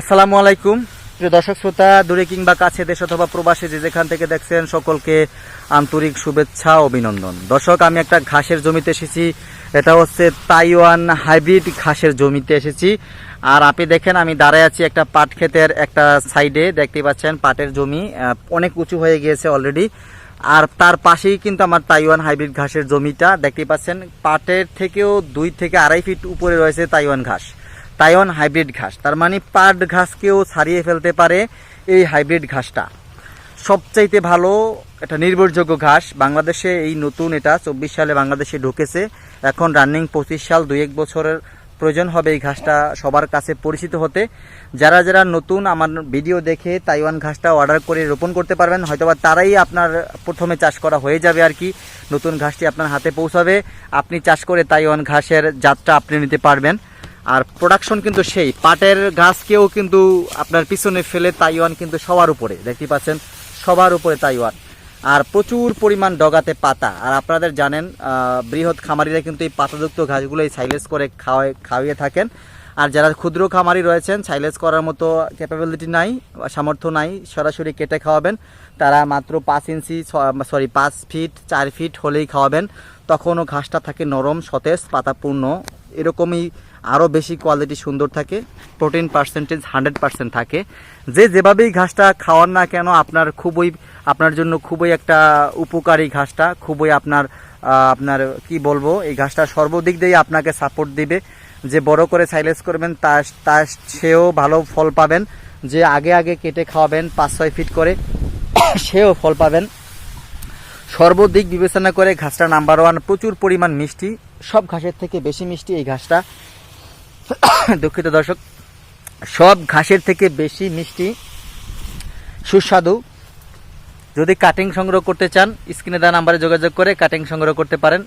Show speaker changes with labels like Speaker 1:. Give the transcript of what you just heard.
Speaker 1: আসসালামু আলাইকুম। প্রিয় দর্শক শ্রোতা, দূরে কিংবা কাছে দেশ অথবা প্রবাসে যে যেখান থেকে দেখছেন, সকলকে আন্তরিক শুভেচ্ছা অভিনন্দন। দর্শক, আমি একটা ঘাসের জমিতে এসেছি। এটা হচ্ছে তাইওয়ান হাইব্রিড ঘাসের জমিতে এসেছি। আর আপনি দেখেন, আমি দাঁড়ায় আছি একটা পাট ক্ষেতের একটা সাইডে। দেখতে পাচ্ছেন, পাটের জমি অনেক উঁচু হয়ে গিয়েছে অলরেডি আর তার পাশেই কিন্তু আমার তাইওয়ান হাইব্রিড ঘাসের জমিটা। দেখতে পাচ্ছেন, পাটের থেকেও দুই থেকে আড়াই ফিট উপরে রয়েছে তাইওয়ান ঘাস। তাইওয়ান হাইব্রিড ঘাস। তার মানে পাট ঘাসকেও ছাড়িয়ে ফেলতে পারে এই হাইব্রিড ঘাসটা। সবচাইতে ভালো এটা নির্ভরযোগ্য ঘাস। বাংলাদেশে এই নতুন এটা চব্বিশ সালে বাংলাদেশে ঢুকেছে। এখন রানিং পঁচিশ সাল দুই এক বছরের প্রয়োজন হবে এই ঘাসটা সবার কাছে পরিচিত হতে। যারা যারা নতুন আমার ভিডিও দেখে তাইওয়ান ঘাসটা অর্ডার করে রোপণ করতে পারবেন, হয়তোবা তারাই আপনার প্রথমে চাষ করা হয়ে যাবে আর কি। নতুন ঘাসটি আপনার হাতে পৌঁছাবে। আপনি চাষ করে তাইওয়ান ঘাসের জাতটা আপনি নিতে পারবেন। আর প্রোডাকশন কিন্তু সেই। পাটের গাছকেও কিন্তু আপনার পিছনে ফেলে তাইওয়ান কিন্তু সবার উপরে, দেখতে পাচ্ছেন? সবার উপরে তাইওয়ান। আর প্রচুর পরিমাণ ডগাতে পাতা। আর আপনাদের জানেন বৃহৎ খামারিরা কিন্তু এই পাতাযুক্ত ঘাসগুলোই সাইলেজ করে খাওয়ায় খাওয়িয়ে থাকেন। আর যারা ক্ষুদ্র খামারি রয়েছেন সাইলেজ করার মতো ক্যাপাবিলিটি নাই, সামর্থ্য নাই, সরাসরি কেটে খাওয়াবেন। তারা মাত্র পাঁচ ইঞ্চি সরি পাঁচ ফিট চার ফিট হলেই খাওয়াবেন। তখনও ঘাসটা থাকে নরম, সতেজ, পাতাপূর্ণ। এরকমই আরও বেশি কোয়ালিটি সুন্দর থাকে প্রোটিন পার্সেন্টেজ হান্ড্রেড পার্সেন্ট থাকে। যে যেভাবেই ঘাসটা খাওয়ান না কেন, আপনার খুবই, আপনার জন্য খুবই একটা উপকারী ঘাসটা, খুবই আপনার আপনার কি বলব, এই ঘাসটা সর্বদিক দিয়ে আপনাকে সাপোর্ট দিবে। যে বড় করে সাইলেজ করবেন, তা তা সেও ভালো ফল পাবেন। যে আগে আগে কেটে খাওয়াবেন, পাঁচ ছয় ফিট করে, সেও ফল পাবেন। সর্বদিক বিবেচনা করে ঘাসটা নাম্বার ওয়ান প্রচুর পরিমাণ মিষ্টি। সব ঘাসের থেকে বেশি মিষ্টি এই ঘাসটা। দুঃখিত দর্শক, সব ঘাসের থেকে বেশি মিষ্টি, সুস্বাদু। যদি কাটিং সংগ্রহ করতে চান, স্ক্রিনে দেওয়া নাম্বারে যোগাযোগ করে কাটিং সংগ্রহ করতে পারেন।